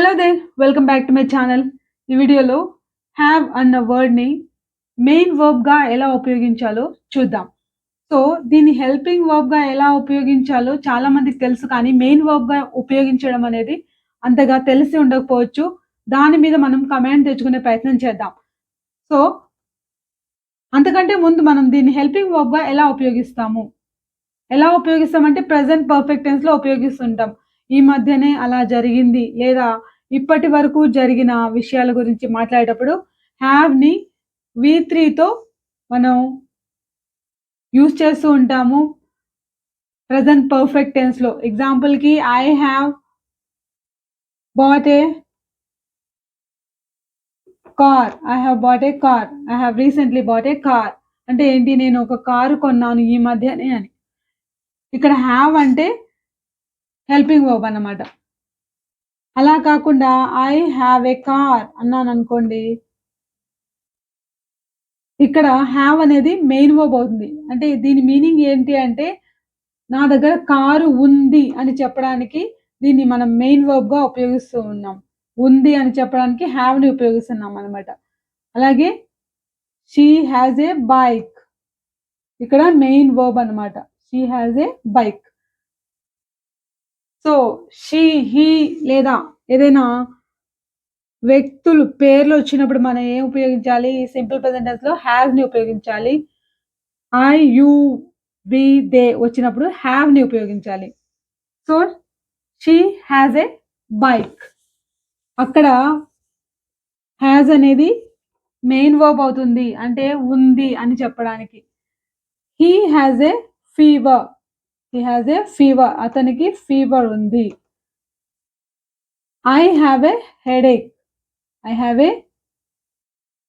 Hello they welcome back to my channel ఈ వీడియోలో have అన్న వర్డ్ని మెయిన్ వర్బ్గా ఎలా ఉపయోగించాలో చూద్దాం. సో దీన్ని హెల్పింగ్ వర్బ్గా ఎలా ఉపయోగించాలో చాలా మందికి తెలుసు కానీ మెయిన్ వర్బ్గా ఉపయోగించడం అనేది అంతగా తెలిసి ఉండకపోవచ్చు. దాని మీద మనం కమాండ్ తెచ్చుకునే ప్రయత్నం చేద్దాం. సో అంతకంటే ముందు మనం దీన్ని హెల్పింగ్ వర్బ్గా ఎలా ఉపయోగిస్తాము? ఎలా ఉపయోగిస్తామంటే ప్రజెంట్ పర్ఫెక్ట్ టెన్స్లో ఉపయోగిస్తుంటాం. ఈ మధ్యనే అలా జరిగింది లేదా ఇప్పటి వరకు జరిగిన విషయాల గురించి మాట్లాడేటప్పుడు హ్యావ్ని వి త్రీతో మనం యూస్ చేస్తూ ఉంటాము. ప్రజెంట్ పర్ఫెక్ట్ టెన్స్లో ఎగ్జాంపుల్కి I have bought a car I have bought a car I have recently bought a car అంటే ఏంటి? నేను ఒక కారు కొన్నాను ఈ మధ్యనే అని. ఇక్కడ హ్యావ్ అంటే హెల్పింగ్ వర్బ్ అన్నమాట. అలా కాకుండా ఐ హ్యావ్ ఏ కార్ అన్నాను అనుకోండి. ఇక్కడ హ్యావ్ అనేది మెయిన్ వర్బ్ అవుతుంది. అంటే దీని మీనింగ్ ఏంటి అంటే నా దగ్గర కారు ఉంది అని చెప్పడానికి దీన్ని మనం మెయిన్ వర్బ్గా ఉపయోగిస్తూ ఉన్నాం. ఉంది అని చెప్పడానికి హ్యావ్ని ఉపయోగిస్తున్నాం అనమాట అలాగే షీ హ్యాజ్ ఏ బైక్ ఇక్కడ మెయిన్ వర్బ్ అనమాట she has a bike so she he లేదా ఏదైనా వ్యక్తులు పేర్లు వచ్చినప్పుడు మనం ఏం ఉపయోగించాలి? సింపుల్ ప్రెసెంటెన్స్లో హ్యావ్ని ఉపయోగించాలి. ఐ యు వి దే వచ్చినప్పుడు హ్యావ్ని ఉపయోగించాలి. So she has a bike. అక్కడ హ్యాజ్ అనేది మెయిన్ వర్బ్ అవుతుంది అంటే ఉంది అని చెప్పడానికి. He has a fever. He has a fever అతనికి ఫీవర్ ఉంది. I have a headache I have a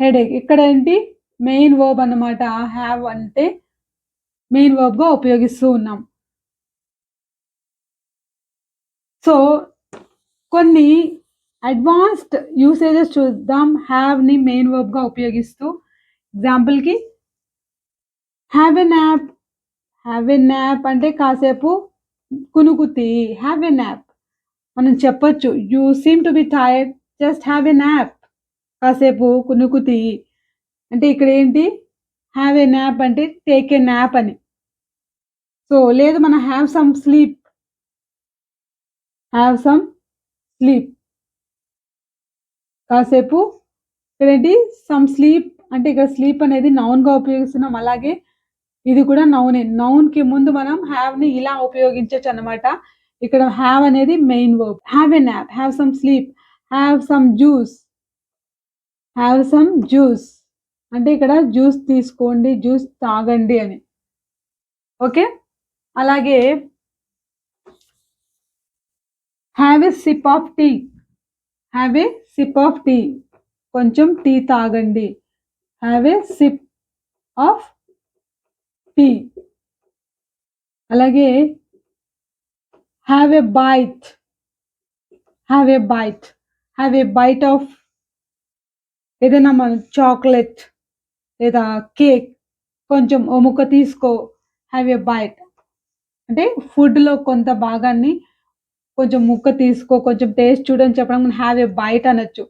headache ఇక్కడ ఏంటి? మెయిన్ వర్బ్ అనమాట హ్యావ్ అంటే మెయిన్ వర్బ్గా ఉపయోగిస్తూ ఉన్నాం. సో కొన్ని అడ్వాన్స్డ్ యూసేజెస్ చూద్దాం. హ్యావ్ని మెయిన్ వర్బ్గా ఉపయోగిస్తూ. ఎగ్జాంపుల్కి have an app have a nap అంటే కాసేపు కునుకుతి. హ్యావ్ ఎ న్యాప్ మనం చెప్పొచ్చు you seem to be tired just have a nap కాసేపు కునుకుతి. అంటే ఇక్కడ ఏంటి? హ్యావ్ ఎ న్యాప్ అంటే టేక్ ఎ న్యాప్ అని. సో లేదు మన have some sleep have some sleep కాసేపు ఇక్కడ ఏంటి? సమ్ స్లీప్ అంటే ఇక్కడ స్లీప్ అనేది నౌన్గా ఉపయోగిస్తున్నాం. అలాగే ఇది కూడా నౌనే. నౌన్కి ముందు మనం హ్యావ్ని ఇలా ఉపయోగించవచ్చు అనమాట ఇక్కడ హ్యావ్ అనేది main verb. Have a nap. Have some sleep. Have some juice. Have some juice. అంటే ఇక్కడ జ్యూస్ తీసుకోండి జ్యూస్ తాగండి అని. ఓకే? అలాగే have a sip of tea. Have a sip of tea. కొంచెం టీ తాగండి. Have a sip of tea. అలాగే have a bite have a bite have a bite of ఏదైనా మన చాక్లెట్ లేదా కేక్ కొంచెం ఓ ముక్క తీసుకో. హ్యావ్ ఎ బైట్ అంటే ఫుడ్లో కొంత భాగాన్ని కొంచెం ముక్క తీసుకో. కొంచెం టేస్ట్ చూడని చెప్పడం హ్యావ్ ఎ బైట్ అనొచ్చు.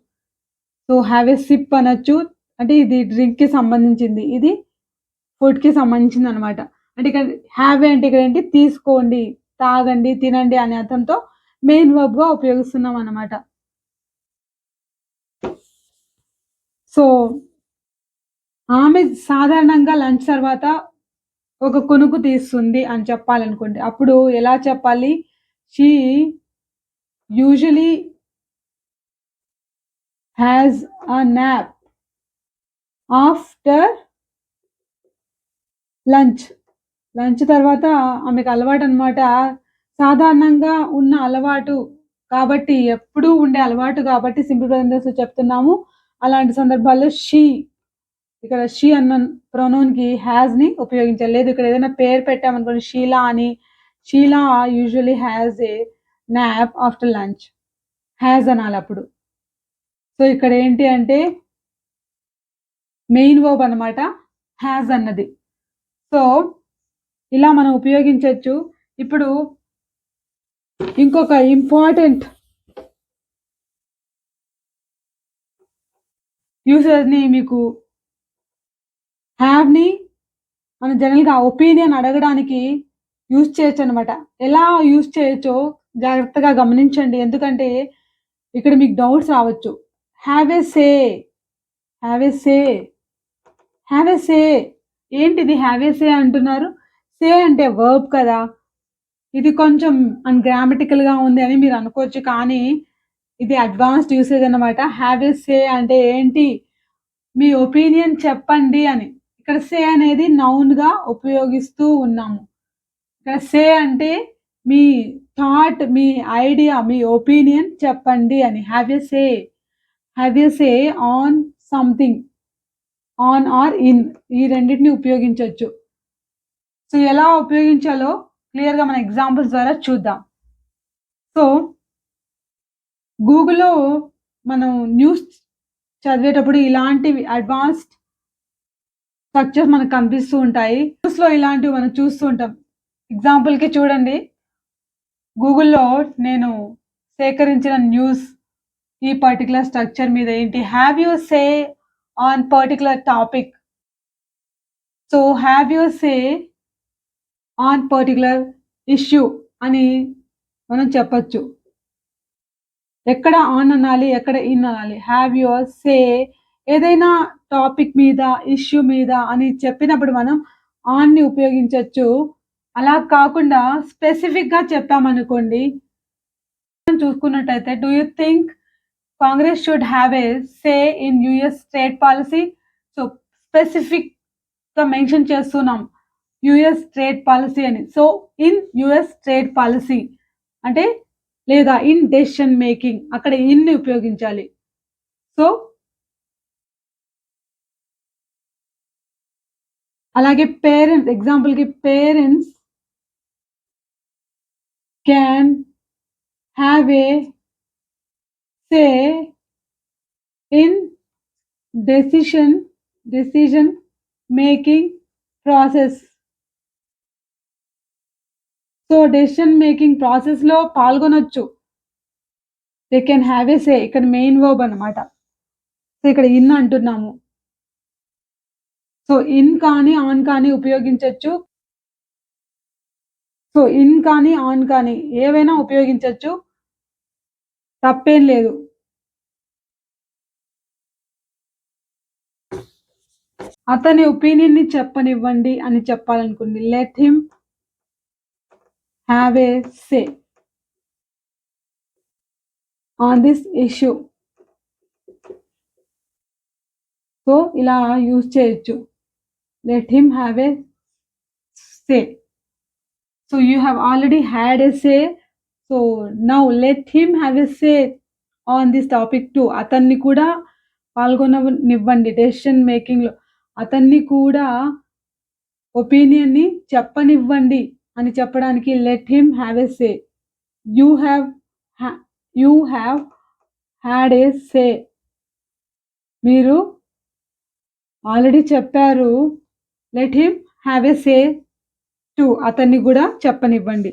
సో హ్యావ్ ఎ సిప్ అనొచ్చు. అంటే ఇది డ్రింక్కి సంబంధించింది. ఇది ఫుడ్కి సంబంధించింది అనమాట అంటే ఇక్కడ హ్యావ్ అంటే ఇక్కడ ఏంటి? తీసుకోండి తాగండి తినండి అనే అర్థంతో మెయిన్ వర్బ్గా ఉపయోగిస్తున్నాం అనమాట సో ఆమె సాధారణంగా లంచ్ తర్వాత ఒక కొనుకు తీస్తుంది అని చెప్పాలనుకోండి. అప్పుడు ఎలా చెప్పాలి? She usually has a nap after lunch. Lunch తర్వాత ఆమెకు అలవాటు అనమాట సాధారణంగా ఉన్న అలవాటు కాబట్టి ఎప్పుడూ ఉండే అలవాటు కాబట్టి సింపుల్ ప్రజెంటెన్స్ చెప్తున్నాము. అలాంటి సందర్భాల్లో షీ ఇక్కడ షీ అన్న ప్రొనౌన్కి హ్యాజ్ని ఉపయోగించాలి లేదు ఇక్కడ ఏదైనా పేరు పెట్టామనుకోండి షీలా అని. Sheela usually has a nap after lunch. Has అనాలి అప్పుడు. సో ఇక్కడ ఏంటి అంటే మెయిన్ వర్బ్ అనమాట హ్యాజ్ అన్నది. సో ఇలా మనం ఉపయోగించవచ్చు ఇప్పుడు ఇంకొక ఇంపార్టెంట్ యూసర్ని మీకు హ్యావ్ని మనం జనరల్గా ఒపీనియన్ అడగడానికి యూజ్ చేయొచ్చు అనమాట ఎలా యూజ్ చేయొచ్చో జాగ్రత్తగా గమనించండి. ఎందుకంటే ఇక్కడ మీకు డౌట్స్ రావచ్చు. Have a say have a say have a say ఏంటిది హ్యావ్ ఏ సే అంటున్నారు? సే అంటే వర్బ్ కదా. ఇది కొంచెం అన్గ్రామటికల్గా ఉంది అని మీరు అనుకోవచ్చు కానీ ఇది అడ్వాన్స్డ్ యూసేజ్ అనమాట హ్యావ్ ఏ సే అంటే ఏంటి? మీ ఒపీనియన్ చెప్పండి అని. ఇక్కడ సే అనేది నౌన్గా ఉపయోగిస్తూ ఉన్నాము. ఇక్కడ సే అంటే మీ థాట్ మీ ఐడియా మీ ఒపీనియన్ చెప్పండి అని. Have a say have a say on something on or in ఈ రెండింటిని ఉపయోగించవచ్చు. సో ఎలా ఉపయోగించాలో క్లియర్గా మన ఎగ్జాంపుల్స్ ద్వారా చూద్దాం. సో గూగుల్లో మనం న్యూస్ చదివేటప్పుడు ఇలాంటివి అడ్వాన్స్డ్ స్ట్రక్చర్స్ మనకు కనిపిస్తూ ఉంటాయి. న్యూస్లో ఇలాంటివి మనం చూస్తూ ఉంటాం. ఎగ్జాంపుల్కి చూడండి. గూగుల్లో నేను సేకరించిన న్యూస్ ఈ పర్టికులర్ స్ట్రక్చర్ మీద ఏంటి? Have you say on particular topic so have your say on particular issue అని మనం చెప్పచ్చు. ఎక్కడ ఆన్ అనాలి ఎక్కడ ఇన్ అనాలి? హ్యావ్ యువర్ సే ఏదైనా టాపిక్ మీద ఇష్యూ మీద అని చెప్పినప్పుడు మనం ఆన్ని ఉపయోగించవచ్చు అలా కాకుండా స్పెసిఫిక్గా చెప్పామనుకోండి చూసుకున్నట్టయితే do you think Congress should have a say in US state policy. So స్పెసిఫిక్గా మెన్షన్ చేస్తున్నాం యుఎస్ ట్రేడ్ పాలసీ అని. So in US trade policy అంటే లేదా ఇన్ డెసిషన్ మేకింగ్ అక్కడ ఇన్ని ఉపయోగించాలి. సో అలాగే పేరెంట్స్ ఎగ్జాంపుల్కి parents can have a say in decision decision making process. So decision making ప్రాసెస్లో పాల్గొనొచ్చు. They can have a say ఇక్కడ మెయిన్ వర్బ్ అనమాట సో ఇక్కడ ఇన్ అంటున్నాము. సో ఇన్ కానీ ఆన్ కానీ ఉపయోగించవచ్చు సో ఇన్ కానీ ఆన్ కానీ ఏవైనా ఉపయోగించవచ్చు తప్పేం లేదు. అతని ఒపీనియన్ని చెప్పనివ్వండి అని చెప్పాలనుకుంది. Let him have a say on this issue so ఇలా యూజ్ చేయొచ్చు. Let him have a say so you have already had a say so now let him have a say on this topic to అతన్ని కూడా పాల్గొననివ్వండి. Decision మేకింగ్లో అతన్ని కూడా ఒపీనియన్ని చెప్పనివ్వండి అని చెప్పడానికి let him have a say you have you have had a say మీరు already చెప్పారు. Let him have a say to అతన్ని కూడా చెప్పనివ్వండి.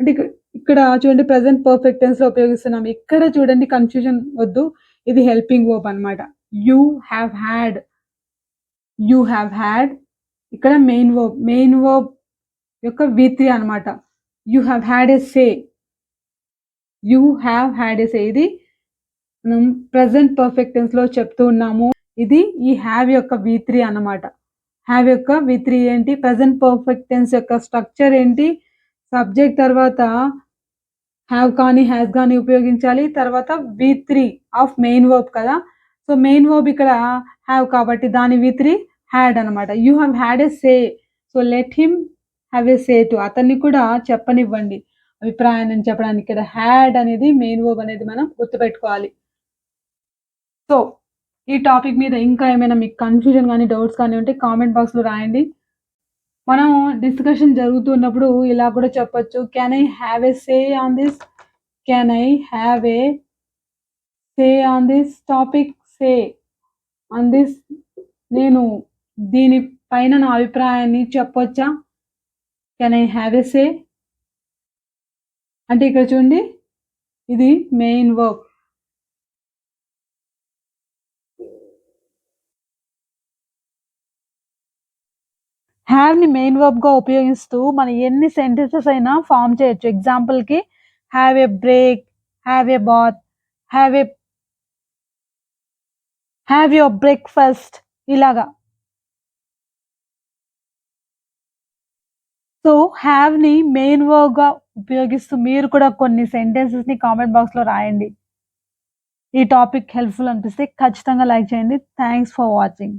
అంటే ఇక్కడ చూడండి ప్రజెంట్ పర్ఫెక్ట్ టెన్స్లో ఉపయోగిస్తున్నాం. ఇక్కడ చూడండి కన్ఫ్యూజన్ వద్దు. ఇది హెల్పింగ్ వర్బ్ అనమాట you have had you have had ఇక్కడ మెయిన్ వర్బ్ మెయిన్ వర్బ్ యొక్క వి త్రీ అనమాట you have had a say you have had a say ఇది మనం ప్రజెంట్ పర్ఫెక్ట్ టెన్స్లో చెప్తూ ఉన్నాము. ఇది ఈ హ్యావ్ యొక్క వి త్రీ అనమాట హ్యావ్ యొక్క వి త్రీ ఏంటి? ప్రజెంట్ పర్ఫెక్ట్ టెన్స్ యొక్క స్ట్రక్చర్ ఏంటి? సబ్జెక్ట్ తర్వాత హ్యావ్ కానీ హ్యాస్ కానీ ఉపయోగించాలి. తర్వాత V three of main verb కదా. సో మెయిన్ వర్బ్ ఇక్కడ హ్యావ్ కాబట్టి దాని వి త్రీ హ్యాడ్ అనమాట you have had a say so let him have a say to అతన్ని కూడా చెప్పనివ్వండి. అభిప్రాయాన్ని చెప్పడానికి ఇక్కడ హ్యాడ్ అనేది మెయిన్ వర్బ్ అనేది మనం గుర్తుపెట్టుకోవాలి. సో ఈ టాపిక్ మీద ఇంకా ఏమైనా మీకు కన్ఫ్యూజన్ కానీ డౌట్స్ కానీ ఉంటే కామెంట్ బాక్స్లో రాయండి. మనం డిస్కషన్ జరుగుతున్నప్పుడు ఇలా కూడా చెప్పొచ్చు. Can I have a say on this can I have a say on this topic say on this నేను దీని పైన నా అభిప్రాయాన్ని చెప్పొచ్చా? Can I have a say అంటే ఇక్కడ చూడండి ఇది మెయిన్ వర్క్ హ్యావ్‌ని మెయిన్ వర్బ్‌గా ఉపయోగిస్తూ మనం ఎన్ని సెంటెన్సెస్ అయినా ఫార్మ్ చేయొచ్చు. ఎగ్జాంపుల్‌కి have a break, have a bath, have a have your breakfast ఇలాగా. సో, హ్యావ్‌ని మెయిన్ వర్బ్‌గా ఉపయోగిస్తూ మీరు కూడా కొన్ని సెంటెన్సెస్‌ని కామెంట్ బాక్స్‌లో రాయండి. ఈ టాపిక్ హెల్ప్‌ఫుల్ అనిపిస్తే ఖచ్చితంగా లైక్ చేయండి. Thanks for watching.